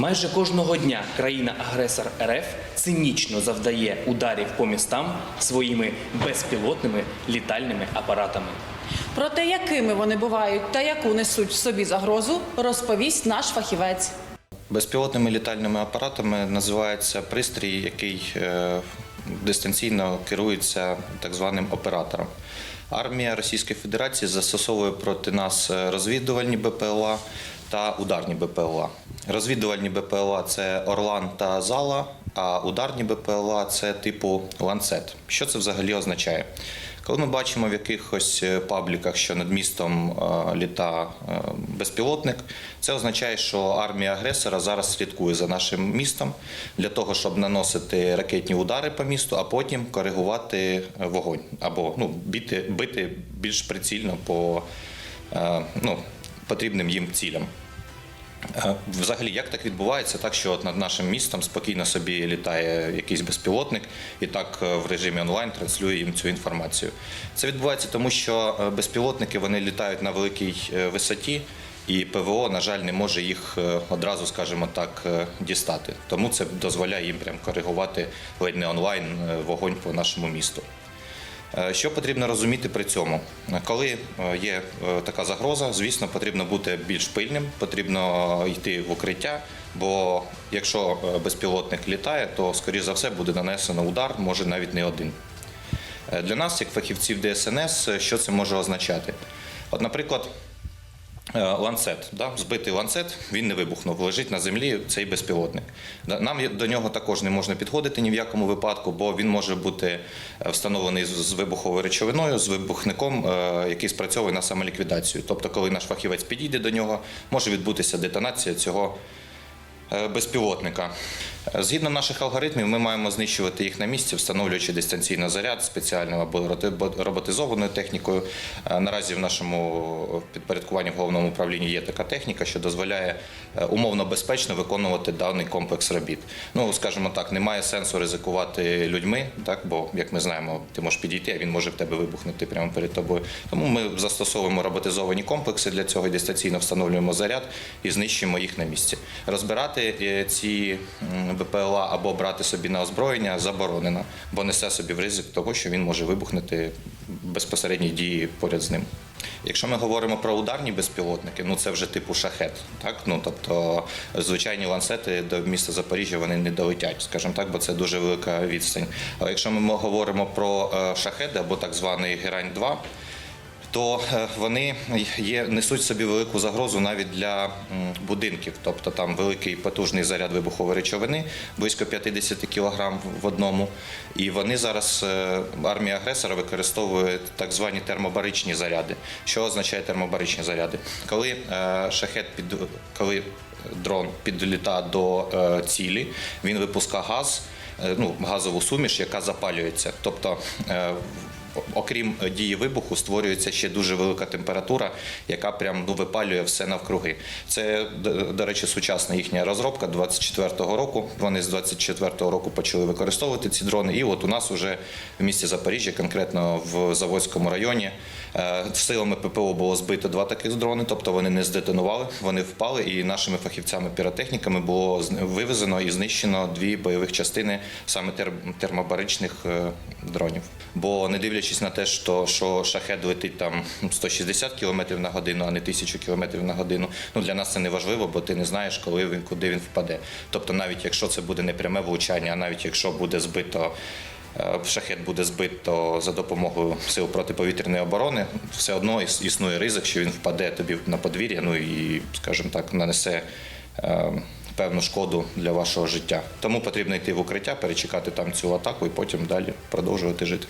Майже кожного дня країна-агресор РФ цинічно завдає ударів по містам своїми безпілотними літальними апаратами. Про те, якими вони бувають та яку несуть в собі загрозу, розповість наш фахівець. Безпілотними літальними апаратами називається пристрій, який е, дистанційно керується так званим оператором. Армія Російської Федерації застосовує проти нас е, розвідувальні БПЛА та ударні БПЛА. Розвідувальні БПЛА це Орлан та Зала, а ударні БПЛА це типу ланцет. Що це взагалі означає? Коли ми бачимо в якихось е, пабліках, що над містом е, літа е, безпілотник, це означає, що армія агресора зараз слідкує за нашим містом для того, щоб наносити ракетні удари по місту, а потім коригувати вогонь або ну, бити, бити більш прицільно по ну, потрібним їм цілям. Е, Взагалі, як так відбувається, так що от над нашим містом спокійно собі літає якийсь безпілотник і так е, в режимі онлайн транслює їм цю інформацію. Це відбувається тому, що е, безпілотники вони літають на великій висоті, і ПВО, на жаль, не може їх одразу, скажімо так, дістати. Тому це дозволяє їм прям коригувати ледь не онлайн вогонь по нашому місту. Е, Що потрібно розуміти при цьому? Коли е, є е, така загроза, звісно, потрібно бути більш пильним, потрібно йти в укриття, бо якщо безпілотник літає, то, скоріш за все, буде нанесено удар, може навіть не один. Для нас, як фахівців ДСНС, що це може означати? От, наприклад, Ланцет, да? збитий ланцет, він не вибухнув, лежить на землі цей безпілотник. Нам до нього також не можна підходити ні в якому випадку, бо він може бути е, встановлений з вибуховою речовиною, з вибухником, е, який спрацьовує на самоліквідацію. Тобто, коли наш фахівець підійде до нього, може відбутися детонація цього е, безпілотника. Е, Згідно наших алгоритмів, ми маємо знищувати їх на місці, встановлюючи дистанційно заряд спеціальною або роботизованою технікою. Е, Наразі в нашому підпорядкуванні в головному управлінні є така техніка, що дозволяє е, умовно безпечно виконувати даний комплекс робіт. Ну, скажімо так, немає сенсу ризикувати людьми, так бо як ми знаємо, ти можеш підійти, а він може в тебе вибухнути прямо перед тобою. Тому ми застосовуємо роботизовані комплекси для цього дистанційно встановлюємо заряд і знищуємо їх на місці. Розбирати е, ці БПЛА або брати собі на озброєння заборонено, бо несе собі в ризик того, що він може вибухнути безпосередній дії поряд з ним. Якщо ми говоримо про ударні безпілотники, ну це вже типу шахет. Так? Ну, тобто звичайні ланцети до міста Запоріжжя вони не долетять, скажімо так, бо це дуже велика відстань. Але якщо ми говоримо про е, шахеди або так званий Герань 2 то е, вони є, несуть собі велику загрозу навіть для будинків. Тобто там великий потужний заряд вибухової речовини, близько 50 кг в одному. І вони зараз, е, армія агресора використовує так звані термобаричні заряди. Що означає термобаричні заряди? Коли е, шахет під коли дрон підліта до цілі, він випускає газ, ну, газову суміш, яка запалюється. Тобто Окрім е, дії вибуху, створюється ще дуже велика температура, яка прям ну, випалює все навкруги. Це, до, речі, сучасна їхня розробка 24-го року. Вони з 24-го року почали використовувати ці дрони. І от у нас вже в місті Запоріжжя, конкретно в Заводському районі, силами ППО було збито два таких дрони, тобто вони не здетонували, вони впали, і нашими фахівцями-піротехніками було вивезено і знищено дві бойових частини саме тер- термобаричних е, дронів. Бо не дивлячись на те, що, що шахет летить там 160 км на годину, а не 1000 км на годину, ну для нас це не важливо, бо ти не знаєш, коли він куди він впаде. Тобто, навіть якщо це буде не пряме влучання, а навіть якщо буде збито. Е, Шахет буде збито за допомогою сил протиповітряної оборони, все одно іс- існує ризик, що він впаде тобі на подвір'я, ну і, скажімо так, нанесе е, певну шкоду для вашого життя. Тому потрібно йти в укриття, перечекати там цю атаку і потім далі продовжувати жити.